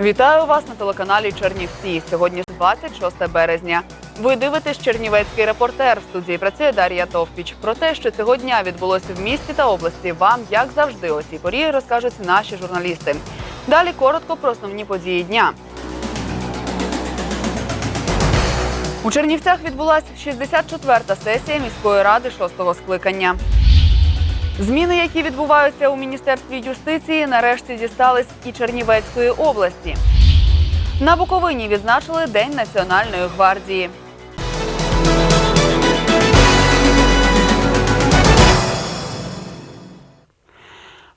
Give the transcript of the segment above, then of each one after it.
Вітаю вас на телеканалі Чернівці. Сьогодні 26 березня. Ви дивитесь Чернівецький репортер. В студії працює Дар'я Товпіч. Про те, що цього дня відбулося в місті та області, вам, як завжди, о цій порі розкажуть наші журналісти. Далі коротко про основні події дня. У Чернівцях відбулася 64-та сесія міської ради 6-го скликання. Зміни, які відбуваються у міністерстві юстиції, нарешті дістались і Чернівецької області. На Буковині відзначили День Національної гвардії.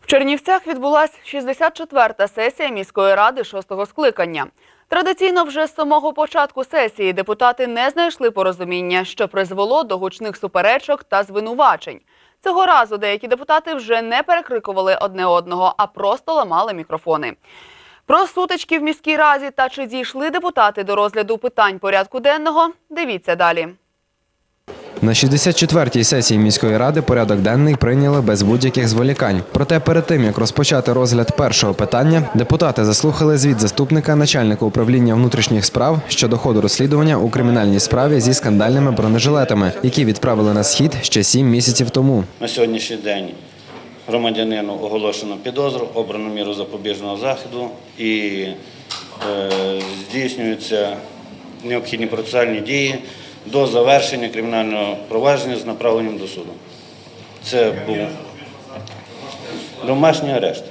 В Чернівцях відбулася 64-та сесія міської ради 6-го скликання. Традиційно вже з самого початку сесії депутати не знайшли порозуміння, що призвело до гучних суперечок та звинувачень. Цього разу деякі депутати вже не перекрикували одне одного, а просто ламали мікрофони. Про сутички в міській разі та чи дійшли депутати до розгляду питань порядку денного, дивіться далі. На 64-й сесії міської ради порядок денний прийняли без будь-яких зволікань. Проте перед тим як розпочати розгляд першого питання, депутати заслухали звіт заступника начальника управління внутрішніх справ щодо ходу розслідування у кримінальній справі зі скандальними бронежилетами, які відправили на схід ще сім місяців тому. На сьогоднішній день громадянину оголошено підозру, обрано міру запобіжного заходу і е, здійснюються необхідні процесуальні дії до завершення кримінального провадження з направленням до суду. Це був домашній арешт.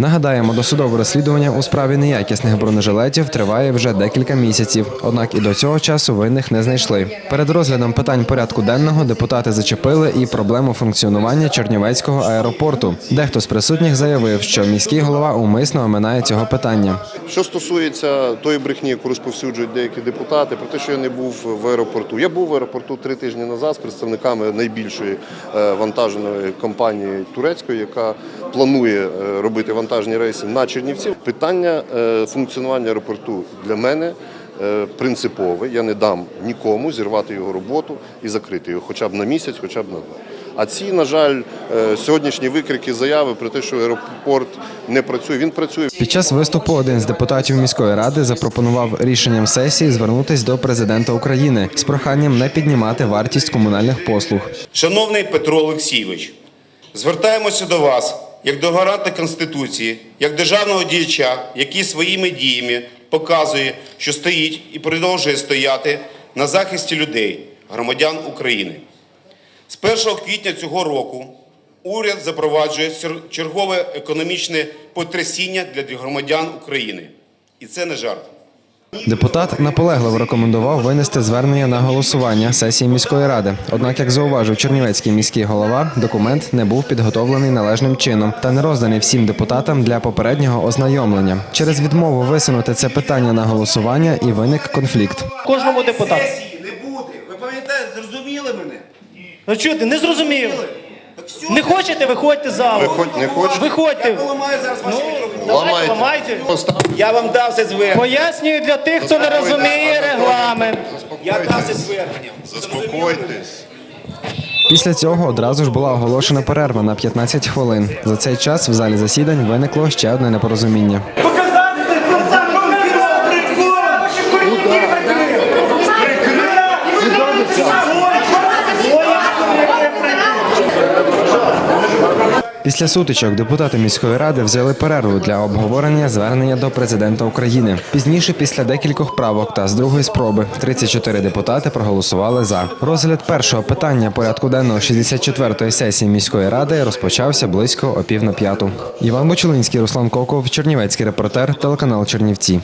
Нагадаємо, досудове розслідування у справі неякісних бронежилетів триває вже декілька місяців. Однак і до цього часу винних не знайшли. Перед розглядом питань порядку денного депутати зачепили і проблему функціонування Чернівецького аеропорту. Дехто з присутніх заявив, що міський голова умисно оминає цього питання. Що стосується тої брехні, яку розповсюджують деякі депутати, про те, що я не був в аеропорту. Я був в аеропорту три тижні назад з представниками найбільшої е, вантажної компанії турецької, яка планує е, робити вантажні рейси на Чернівці. Питання е, функціонування аеропорту для мене. е, Принципове, я не дам нікому зірвати його роботу і закрити його, хоча б на місяць, хоча б на два. А ці, на жаль, сьогоднішні викрики, заяви про те, що аеропорт не працює. Він працює. Під час виступу один з депутатів міської ради запропонував рішенням сесії звернутись до президента України з проханням не піднімати вартість комунальних послуг. Шановний Петро Олексійович, звертаємося до вас як до Конституції, як державного діяча, який своїми діями показує, що стоїть і продовжує стояти на захисті людей, громадян України. З 1 квітня цього року уряд запроваджує чергове економічне потрясіння для громадян України. І це не жарт. Депутат наполегливо рекомендував винести звернення на голосування сесії міської ради. Однак, як зауважив Чернівецький міський голова, документ не був підготовлений належним чином та не розданий всім депутатам для попереднього ознайомлення. Через відмову висунути це питання на голосування і виник конфлікт. Кожному депутату. не буде. Ви пам'ятаєте, зрозуміли мене? Ну чути, не зрозумів. Не хочете, виходьте з залу. Виходь, не хочеш? Виходьте. Поламаю зараз ваші Ну, мікрофони. Давайте, ламайте. Я вам дав це звернення. Пояснюю для тих, хто не розуміє регламент. Я дав це звернення. Заспокойтесь. Після цього одразу ж була оголошена перерва на 15 хвилин. За цей час в залі засідань виникло ще одне непорозуміння. Після сутичок депутати міської ради взяли перерву для обговорення звернення до президента України. Пізніше, після декількох правок та з другої спроби, 34 депутати проголосували за. Розгляд першого питання порядку денного 64-ї сесії міської ради розпочався близько о пів на п'яту. Іван Бочелинський, Руслан Коков, Чернівецький репортер, телеканал Чернівці.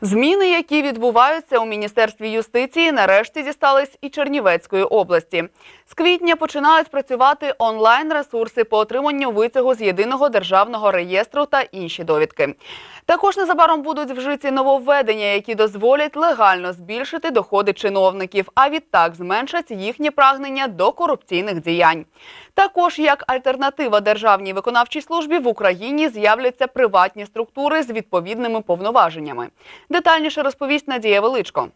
Зміни, які відбуваються у міністерстві юстиції, нарешті дістались і Чернівецької області. З квітня починають працювати онлайн ресурси по отриманню витягу з єдиного державного реєстру та інші довідки. Також незабаром будуть вжиті нововведення, які дозволять легально збільшити доходи чиновників, а відтак зменшать їхнє прагнення до корупційних діянь. Також як альтернатива державній виконавчій службі в Україні з'являться приватні структури з відповідними повноваженнями. Детальніше розповість Надія Величко.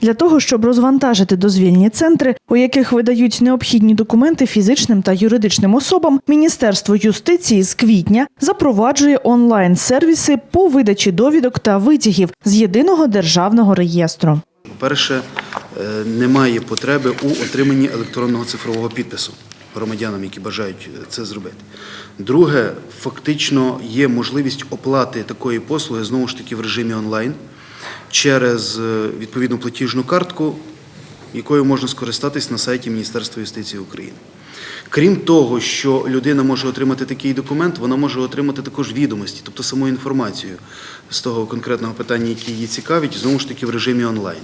Для того, щоб розвантажити дозвільні центри, у яких видають необхідні документи фізичним та юридичним особам, Міністерство юстиції з квітня запроваджує онлайн-сервіси по видачі довідок та витягів з єдиного державного реєстру. По-перше, е, немає потреби у отриманні електронного цифрового підпису громадянам, які бажають е, це зробити. Друге, фактично є можливість оплати такої послуги знову ж таки в режимі онлайн через е, відповідну платіжну картку, якою можна скористатись на сайті Міністерства юстиції України. Крім того, що людина може отримати такий документ, вона може отримати також відомості, тобто саму інформацію з того конкретного питання, яке її цікавить, знову ж таки в режимі онлайн.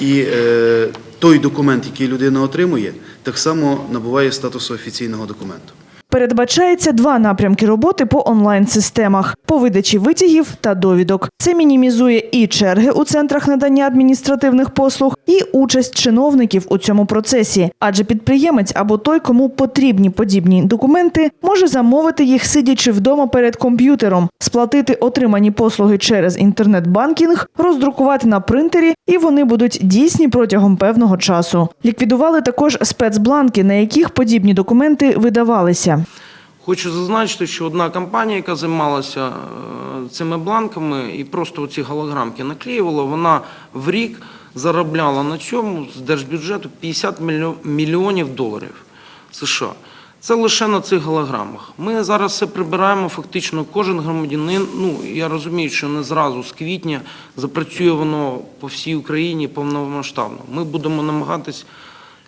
І е, той документ, який людина отримує, так само набуває статусу офіційного документу. Передбачається два напрямки роботи по онлайн-системах по видачі витягів та довідок. Це мінімізує і черги у центрах надання адміністративних послуг, і участь чиновників у цьому процесі. Адже підприємець або той, кому потрібні подібні документи, може замовити їх, сидячи вдома перед комп'ютером, сплатити отримані послуги через інтернет-банкінг, роздрукувати на принтері, і вони будуть дійсні протягом певного часу. Ліквідували також спецбланки, на яких подібні документи видавалися. Хочу зазначити, що одна компанія, яка займалася е, цими бланками і просто оці голограмки наклеювала, вона в рік заробляла на цьому з держбюджету 50 мільйонів доларів США. Це лише на цих голограмах. Ми зараз все прибираємо. Фактично, кожен громадянин. Ну я розумію, що не зразу з квітня запрацює воно по всій Україні повномасштабно. Ми будемо намагатись,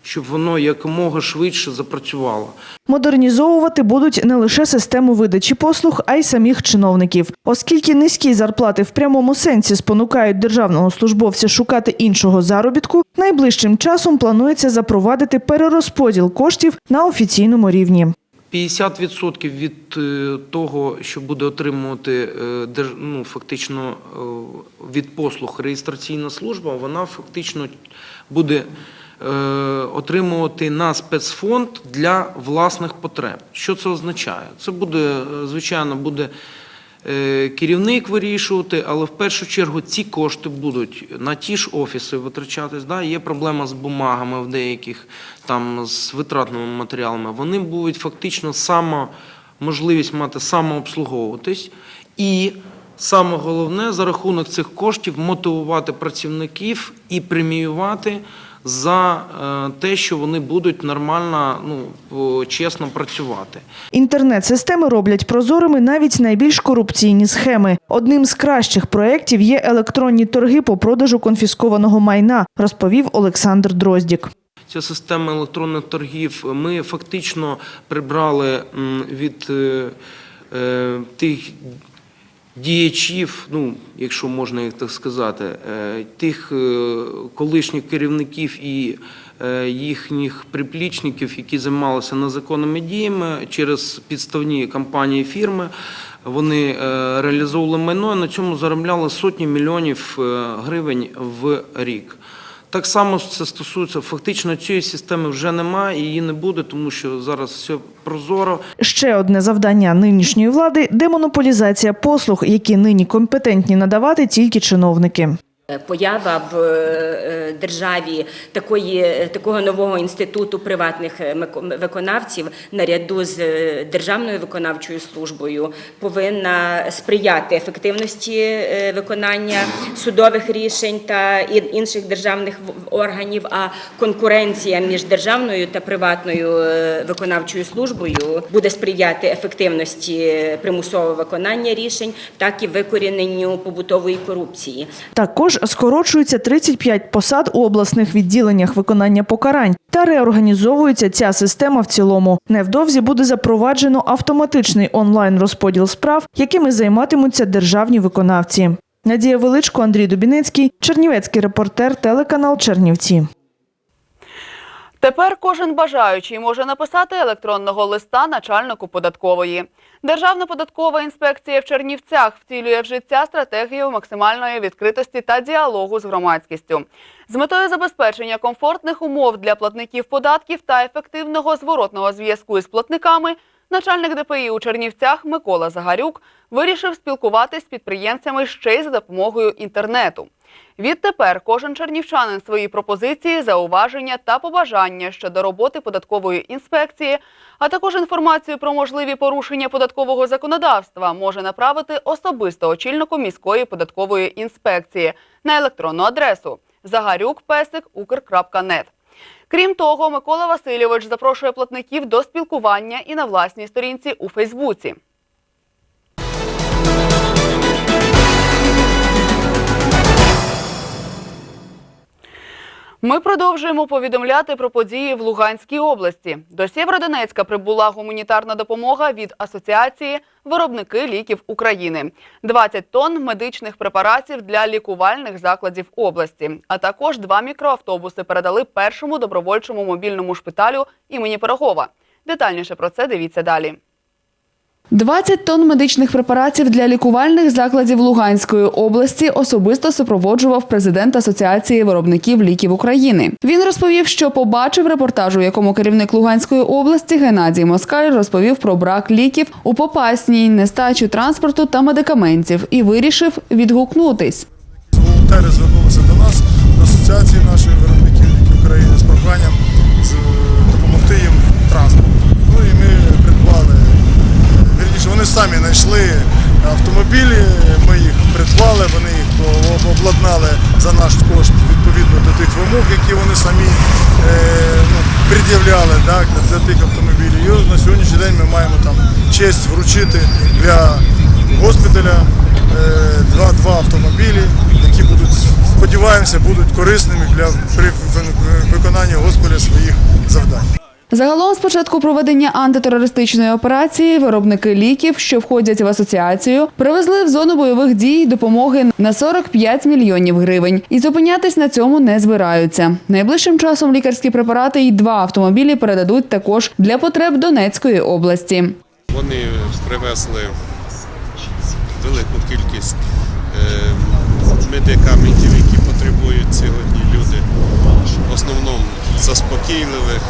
щоб воно якомога швидше запрацювало. Модернізовувати будуть не лише систему видачі послуг, а й самих чиновників. Оскільки низькі зарплати в прямому сенсі спонукають державного службовця шукати іншого заробітку, найближчим часом планується запровадити перерозподіл коштів на офіційному рівні. 50% від е, того, що буде отримувати е, ну, фактично е, від послуг реєстраційна служба, вона фактично буде отримувати на спецфонд для власних потреб. Що це означає? Це буде, е, звичайно, буде е, керівник вирішувати, але в першу чергу ці кошти будуть на ті ж офіси витрачатись. Да? Є проблема з бумагами в деяких, там з витратними матеріалами. Вони будуть фактично само, можливість мати самообслуговуватись і. Саме головне за рахунок цих коштів мотивувати працівників і преміювати за е, те, що вони будуть нормально, ну чесно працювати. Інтернет-системи роблять прозорими навіть найбільш корупційні схеми. Одним з кращих проєктів є електронні торги по продажу конфіскованого майна, розповів Олександр Дроздік. Ця система електронних торгів ми фактично прибрали від е, е, тих діячів, ну, якщо можна їх так сказати, е, тих е, колишніх керівників і е, їхніх приплічників, які займалися незаконними діями через підставні компанії фірми. Вони реалізовували майно і на цьому заробляли сотні мільйонів гривень в рік. Так само це стосується фактично цієї системи вже немає, її не буде, тому що зараз все прозоро. Ще одне завдання нинішньої влади демонополізація послуг, які нині компетентні надавати тільки чиновники. Поява в е, державі такої такого нового інституту приватних е, виконавців наряду з е, державною виконавчою службою повинна сприяти ефективності е, виконання судових рішень та інших державних органів. А конкуренція між державною та приватною е, виконавчою службою буде сприяти ефективності примусового виконання рішень, так і викоріненню побутової корупції. Також скорочується 35 посад у обласних відділеннях виконання покарань та реорганізовується ця система в цілому. Невдовзі буде запроваджено автоматичний онлайн розподіл справ, якими займатимуться державні виконавці. Надія Величко, Андрій Дубінецький, Чернівецький репортер, телеканал Чернівці. Тепер кожен бажаючий може написати електронного листа начальнику податкової. Державна податкова інспекція в Чернівцях втілює в життя стратегію максимальної відкритості та діалогу з громадськістю. З метою забезпечення комфортних умов для платників податків та ефективного зворотного зв'язку із платниками, начальник ДПІ у Чернівцях Микола Загарюк вирішив спілкуватись з підприємцями ще й за допомогою інтернету. Відтепер кожен чернівчанин свої пропозиції, зауваження та побажання щодо роботи податкової інспекції, а також інформацію про можливі порушення податкового законодавства може направити особисто очільнику міської податкової інспекції на електронну адресу zagarюк.pесик.ukr.net. Крім того, Микола Васильович запрошує платників до спілкування і на власній сторінці у Фейсбуці. Ми продовжуємо повідомляти про події в Луганській області. До Сєвєродонецька прибула гуманітарна допомога від Асоціації Виробники ліків України, 20 тонн медичних препаратів для лікувальних закладів області, а також два мікроавтобуси передали першому добровольчому мобільному шпиталю імені Пирогова. Детальніше про це дивіться далі. 20 тонн медичних препаратів для лікувальних закладів Луганської області особисто супроводжував президент Асоціації виробників ліків України. Він розповів, що побачив репортаж, у якому керівник Луганської області Геннадій Москаль розповів про брак ліків у Попасній, нестачу транспорту та медикаментів і вирішив відгукнутись. волонтери звернулися до нас, до асоціації нашої виробників ліків України з проханням самі знайшли автомобілі, ми їх придбали, вони їх обладнали за наш кошт відповідно до тих вимог, які вони самі е, ну, пред'являли для, тих автомобілів. І на сьогоднішній день ми маємо там честь вручити для госпіталя е, два, два автомобілі, які будуть, сподіваємося, будуть корисними для при виконанні госпіталя своїх завдань. Загалом, з початку проведення антитерористичної операції, виробники ліків, що входять в асоціацію, привезли в зону бойових дій допомоги на 45 мільйонів гривень. І зупинятись на цьому не збираються. Найближчим часом лікарські препарати і два автомобілі передадуть також для потреб Донецької області. Вони привезли велику кількість е, медикаментів, які потребують сьогодні люди. В основному заспокійливих,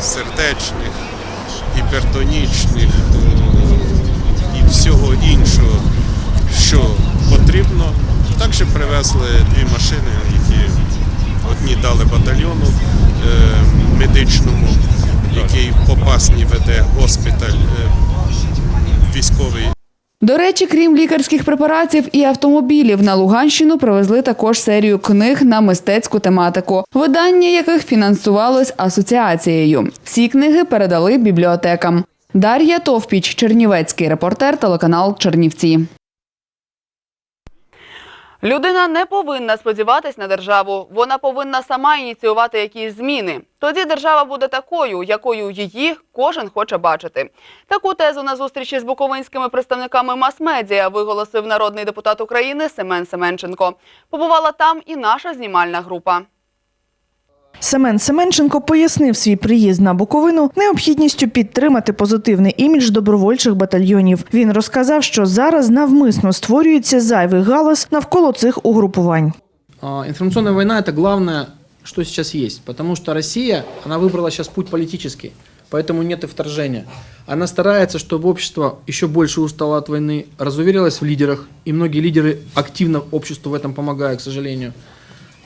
сердечних, гіпертонічних е, і всього іншого, що потрібно. Також привезли дві машини, які одні дали батальйону е, медичному, який попасні веде госпіталь е, військовий До речі, крім лікарських препаратів і автомобілів, на Луганщину привезли також серію книг на мистецьку тематику, видання яких фінансувалось асоціацією. Всі книги передали бібліотекам. Дар'я Товпіч, Чернівецький репортер, телеканал Чернівці. Людина не повинна сподіватись на державу. Вона повинна сама ініціювати якісь зміни. Тоді держава буде такою, якою її кожен хоче бачити. Таку тезу на зустрічі з буковинськими представниками мас-медіа виголосив народний депутат України Семен Семенченко. Побувала там і наша знімальна група. Семен Семенченко пояснив свій приїзд на Буковину необхідністю підтримати позитивний імідж добровольчих батальйонів. Він розказав, що зараз навмисно створюється зайвий галас навколо цих угрупувань. А, Информационная война – это главное, что сейчас есть. Потому что Россия, она выбрала сейчас путь политический, поэтому нет и вторжения. Она старается, чтобы общество еще больше устало от войны, разуверилось в лидерах, и многие лидеры активно обществу в этом помогают, к сожалению.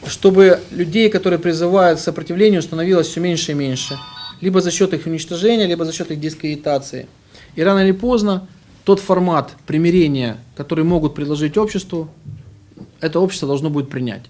Чтобы людей, которые призывают к сопротивлению, становилось все меньше и меньше. Либо за счет их уничтожения, либо за счет их дискредитации. И рано или поздно тот формат примирения, который могут предложить обществу, это общество должно будет принять.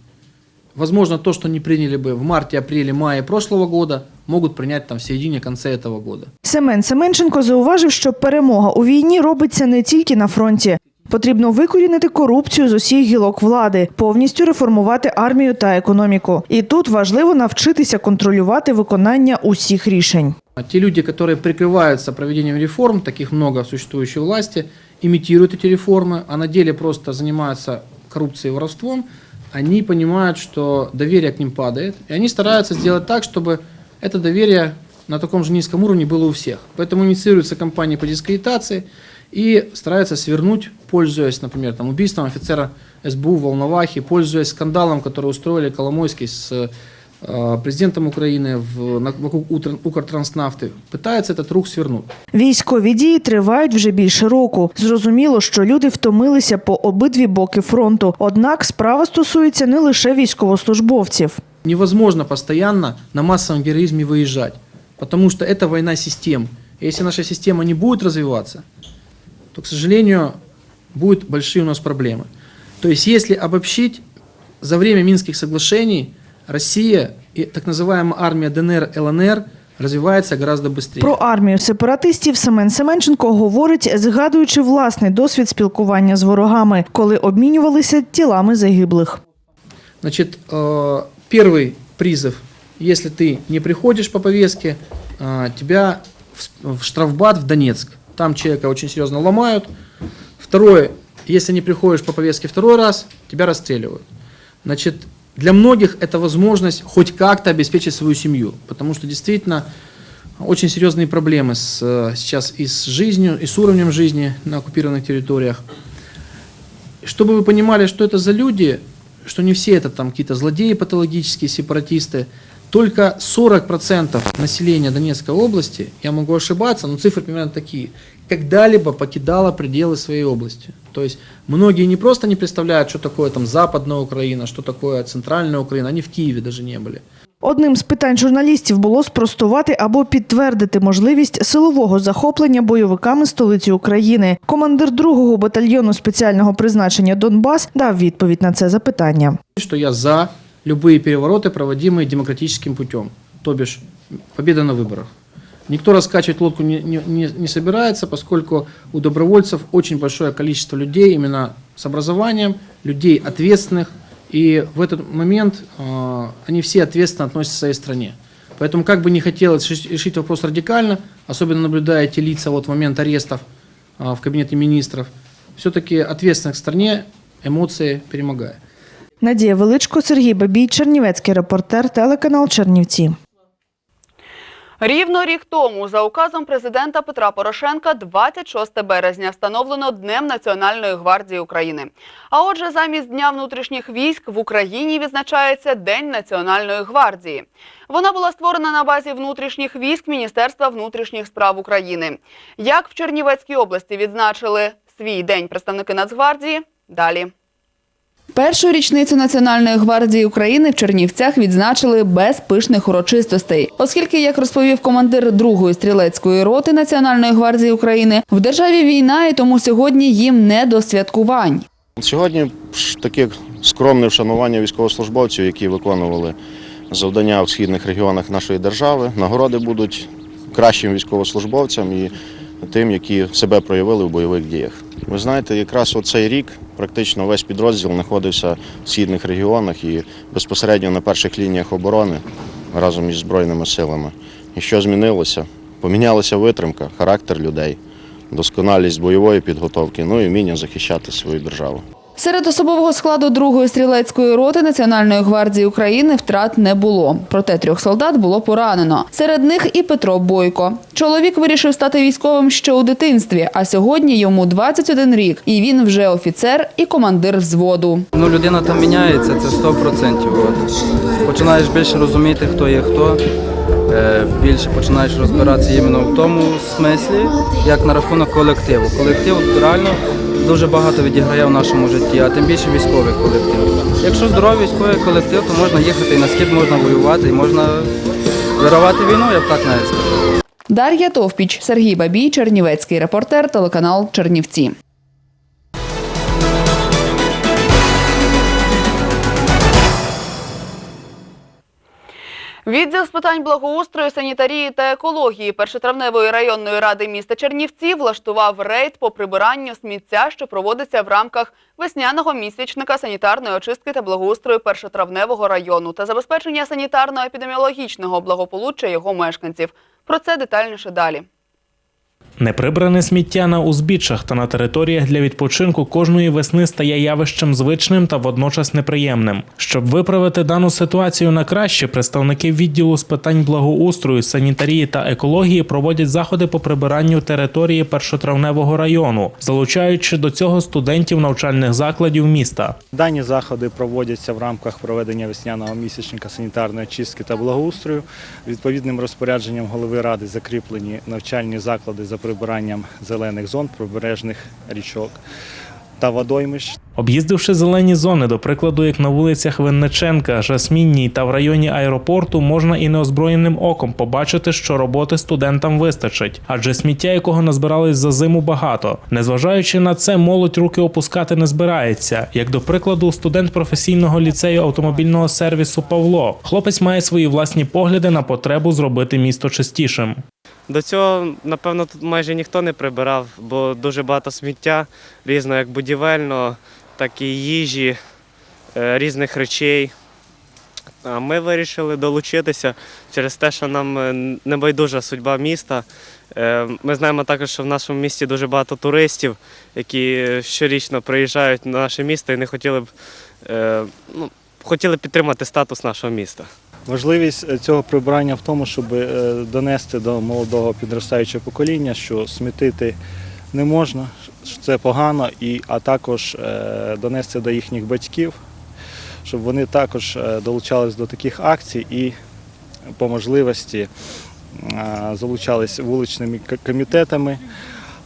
Возможно, то, что не приняли бы в марте, апреле, мае прошлого года, могут принять там в середине, конце этого года. Семен Семенченко зауважив, що перемога у війні робиться не тільки на фронті. Потрібно викорінити корупцію з усіх гілок влади, повністю реформувати армію та економіку. І тут важливо навчитися контролювати виконання усіх рішень. А Те люди, которые прикрываются проведением реформ, таких много в существующей власти, имитируют эти реформы, а на деле просто занимаются коррупцией и воровством, они понимают, что доверие к ним падает, и они стараются сделать так, чтобы это доверие на таком же низком уровне было у всех. Поэтому инициируются кампании по дискредитации и стараются свернуть, пользуясь, например, там, убийством офицера СБУ в Волновахе, пользуясь скандалом, который устроили Коломойский с э, президентом Украины в, на, вокруг Утр- Укртранснафты, пытается этот рух свернуть. Військові дії тривають вже більше року. Зрозуміло, що люди втомилися по обидві боки фронту. Однак справа стосується не лише військовослужбовців. Невозможно постоянно на массовом героизме выезжать, потому что это война систем. И если наша система не будет развиваться, то, к сожалению, будут большие у нас проблемы. То есть, если обобщить, за время Минских соглашений Россия и так называемая армия ДНР, ЛНР развивается гораздо быстрее. Про армію сепаратистів Семен Семенченко говорить, згадуючи власний досвід спілкування з ворогами, коли обмінювалися тілами загиблих. Значит, э, первый призыв, если ты не приходишь по повестке, э, тебя в с- в штрафбат в Донецк. Там человека очень серьезно ломают. Второе, если не приходишь по повестке второй раз, тебя расстреливают. Значит, для многих это возможность хоть как-то обеспечить свою семью, потому что действительно очень серьезные проблемы с, э, сейчас и с жизнью, и с уровнем жизни на оккупированных территориях. Чтобы вы понимали, что это за люди, что не все это там какие-то злодеи патологические, сепаратисты, только 40% населения Донецкой области, я могу ошибаться, но цифры примерно такие, когда-либо покидало пределы своей области. То есть многие не просто не представляют, что такое там Западная Украина, что такое Центральная Украина, они в Киеве даже не были. Одним з питань журналістів було спростувати або підтвердити можливість силового захоплення бойовиками столиці України. Командир другого батальйону спеціального призначення Донбас дав відповідь на це запитання. Что я за любые перевороты, проводимые демократическим путем, то бишь победа на выборах. Никто раскачивать лодку не, не, не, собирается, поскольку у добровольцев очень большое количество людей именно с образованием, людей ответственных, и в этот момент э, они все ответственно относятся к своей стране. Поэтому как бы не хотелось решить- вопрос радикально, особенно наблюдая эти лица вот в момент арестов э, в кабинете министров, все-таки ответственно к стране эмоции перемогают. Надія Величко, Сергій Бабій, Чернівецький репортер, телеканал Чернівці. Рівно рік тому за указом президента Петра Порошенка 26 березня встановлено Днем Національної гвардії України. А отже, замість Дня внутрішніх військ в Україні відзначається День Національної гвардії. Вона була створена на базі внутрішніх військ Міністерства внутрішніх справ України. Як в Чернівецькій області відзначили свій день представники Нацгвардії? Далі. Першу річницю Національної гвардії України в Чернівцях відзначили без пишних урочистостей, оскільки, як розповів командир другої стрілецької роти Національної гвардії України, в державі війна, і тому сьогодні їм не до святкувань. Сьогодні таке скромне вшанування військовослужбовців, які виконували завдання в східних регіонах нашої держави. Нагороди будуть кращим військовослужбовцям і тим, які себе проявили в бойових діях. Ви знаєте, якраз оцей рік практично весь підрозділ знаходився в східних регіонах і безпосередньо на перших лініях оборони разом із Збройними силами. І що змінилося? Помінялася витримка, характер людей, досконалість бойової підготовки, ну і вміння захищати свою державу. Серед особового складу другої стрілецької роти Національної гвардії України втрат не було. Проте трьох солдат було поранено. Серед них і Петро Бойко. Чоловік вирішив стати військовим ще у дитинстві, а сьогодні йому 21 рік, і він вже офіцер і командир взводу. Ну, людина там міняється, це 100%. От. Починаєш більше розуміти, хто є хто, е, більше починаєш розбиратися іменно в тому смислі, як на рахунок колективу. Колектив реально дуже багато відіграє в нашому житті, а тим більше військовий колектив. Якщо здоровий військовий колектив, то можна їхати і на схід можна воювати, і можна вигравати війну, я б так навіть сказав. Дар'я Товпіч, Сергій Бабій, Чернівецький репортер, телеканал Чернівці. Відділ з питань благоустрою, санітарії та екології першотравневої районної ради міста Чернівці влаштував рейд по прибиранню сміття, що проводиться в рамках весняного місячника санітарної очистки та благоустрою першотравневого району та забезпечення санітарно-епідеміологічного благополуччя його мешканців. Про це детальніше далі. Неприбране сміття на узбіччях та на територіях для відпочинку кожної весни стає явищем звичним та водночас неприємним. Щоб виправити дану ситуацію на краще, представники відділу з питань благоустрою, санітарії та екології проводять заходи по прибиранню території першотравневого району, залучаючи до цього студентів навчальних закладів міста. Дані заходи проводяться в рамках проведення весняного місячника санітарної чистки та благоустрою. Відповідним розпорядженням голови ради закріплені навчальні заклади за прибиранням зелених зон, прибережних річок та водоймищ. Об'їздивши зелені зони, до прикладу, як на вулицях Винниченка, Жасмінній та в районі аеропорту, можна і неозброєним оком побачити, що роботи студентам вистачить, адже сміття, якого назбирались за зиму, багато. Незважаючи на це, молодь руки опускати не збирається. Як до прикладу, студент професійного ліцею автомобільного сервісу Павло. Хлопець має свої власні погляди на потребу зробити місто чистішим. До цього, напевно, тут майже ніхто не прибирав, бо дуже багато сміття, різного як будівельного, так і їжі, е, різних речей. А ми вирішили долучитися через те, що нам е, небайдужа судьба міста. Е, Ми знаємо також, що в нашому місті дуже багато туристів, які щорічно приїжджають на наше місто і не хотіли б ну, хотіли підтримати статус нашого міста. Важливість е, цього прибирання в тому, щоб е, донести до молодого підростаючого покоління, що смітити не можна, що це погано, а також е, донести до їхніх батьків, щоб вони також долучались до таких акцій і по можливості залучались вуличними комітетами,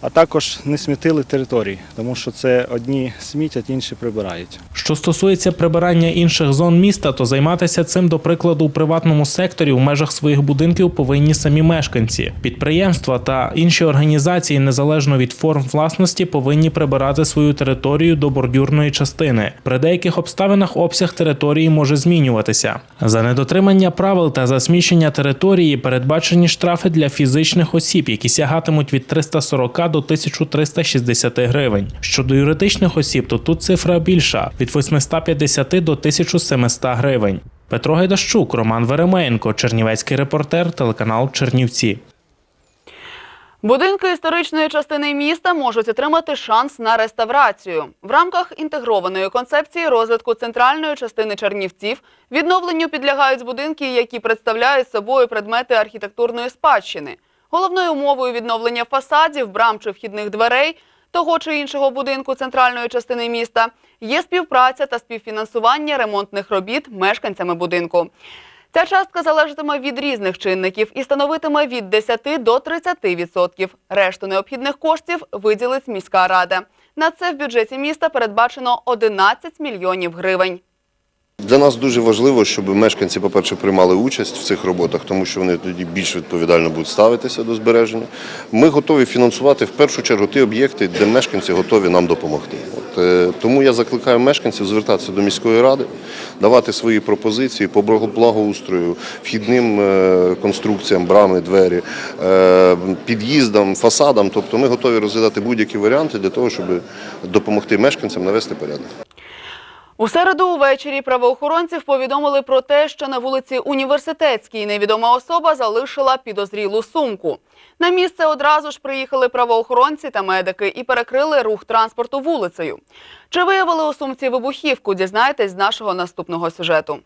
а також не смітили території, тому що це одні смітять, інші прибирають. Що стосується прибирання інших зон міста, то займатися цим, до прикладу, у приватному секторі в межах своїх будинків повинні самі мешканці. Підприємства та інші організації, незалежно від форм власності, повинні прибирати свою територію до бордюрної частини. При деяких обставинах обсяг території може змінюватися. За недотримання правил та засмічення території передбачені штрафи для фізичних осіб, які сягатимуть від 340 до 1360 гривень. Щодо юридичних осіб, то тут цифра більша від 850 до 1700 гривень. Петро Гайдащук, Роман Веремеєнко, Чернівецький репортер, телеканал Чернівці. Будинки історичної частини міста можуть отримати шанс на реставрацію. В рамках інтегрованої концепції розвитку центральної частини Чернівців відновленню підлягають будинки, які представляють собою предмети архітектурної спадщини. Головною умовою відновлення фасадів, брам чи вхідних дверей того чи іншого будинку центральної частини міста є співпраця та співфінансування ремонтних робіт мешканцями будинку. Ця частка залежатиме від різних чинників і становитиме від 10 до 30%. Решту необхідних коштів виділить міська рада. На це в бюджеті міста передбачено 11 мільйонів гривень. Для нас дуже важливо, щоб мешканці, по-перше, приймали участь в цих роботах, тому що вони тоді більш відповідально будуть ставитися до збереження. Ми готові фінансувати в першу чергу ті об'єкти, де мешканці готові нам допомогти. От, е, тому я закликаю мешканців звертатися до міської ради, давати свої пропозиції по благоустрою, вхідним е, конструкціям, брами, двері, е, під'їздам, фасадам. Тобто ми готові розглядати будь-які варіанти для того, щоб допомогти мешканцям навести порядок. У середу увечері правоохоронців повідомили про те, що на вулиці Університетській невідома особа залишила підозрілу сумку. На місце одразу ж приїхали правоохоронці та медики і перекрили рух транспорту вулицею. Чи виявили у сумці вибухівку? Дізнаєтесь з нашого наступного сюжету.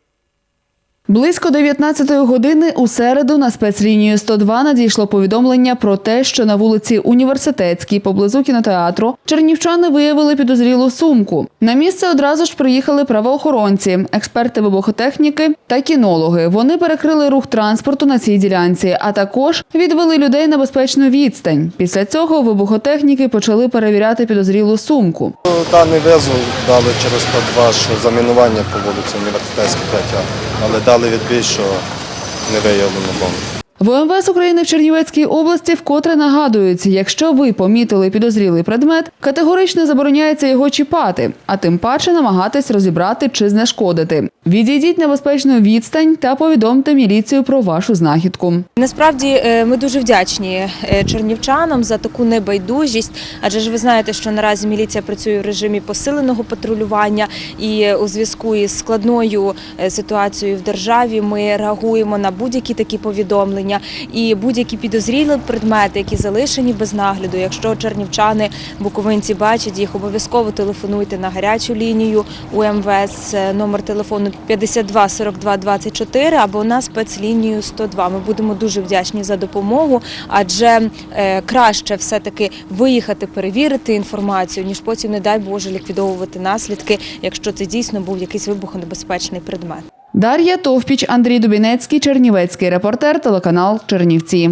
Близько 19-ї години у середу на спецлінію 102 надійшло повідомлення про те, що на вулиці Університетській поблизу кінотеатру чернівчани виявили підозрілу сумку. На місце одразу ж приїхали правоохоронці, експерти вибухотехніки та кінологи. Вони перекрили рух транспорту на цій ділянці, а також відвели людей на безпечну відстань. Після цього вибухотехніки почали перевіряти підозрілу сумку. Даний везу дали через 102, що замінування по вулиці Університетській 5, але дали відбій, що не виявлено бомби. В МВС України в Чернівецькій області вкотре нагадують, якщо ви помітили підозрілий предмет, категорично забороняється його чіпати, а тим паче намагатись розібрати чи знешкодити. Відійдіть на безпечну відстань та повідомте міліцію про вашу знахідку. Насправді е, ми дуже вдячні е, чернівчанам за таку небайдужість, адже ж ви знаєте, що наразі міліція працює в режимі посиленого патрулювання, і е, у зв'язку із складною ситуацією в державі ми реагуємо на будь-які такі повідомлення і будь-які підозрілі предмети, які залишені без нагляду. Якщо чернівчани, буковинці бачать їх, обов'язково телефонуйте на гарячу лінію УМВС, е, номер телефону 52 42 24 або на спецлінію 102. Ми будемо дуже вдячні за допомогу, адже е, краще все-таки виїхати, перевірити інформацію, ніж потім, не дай Боже, ліквідовувати наслідки, якщо це дійсно був якийсь вибухонебезпечний предмет. Дар'я Товпіч, Андрій Дубінецький, Чернівецький репортер, телеканал Чернівці.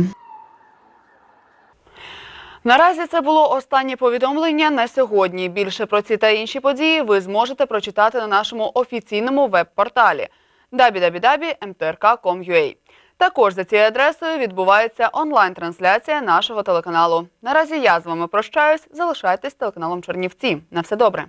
Наразі це було останнє повідомлення на сьогодні. Більше про ці та інші події ви зможете прочитати на нашому офіційному веб-порталі www.mtrk.com.ua. Також за цією адресою відбувається онлайн-трансляція нашого телеканалу. Наразі я з вами прощаюсь. Залишайтесь телеканалом Чернівці. На все добре.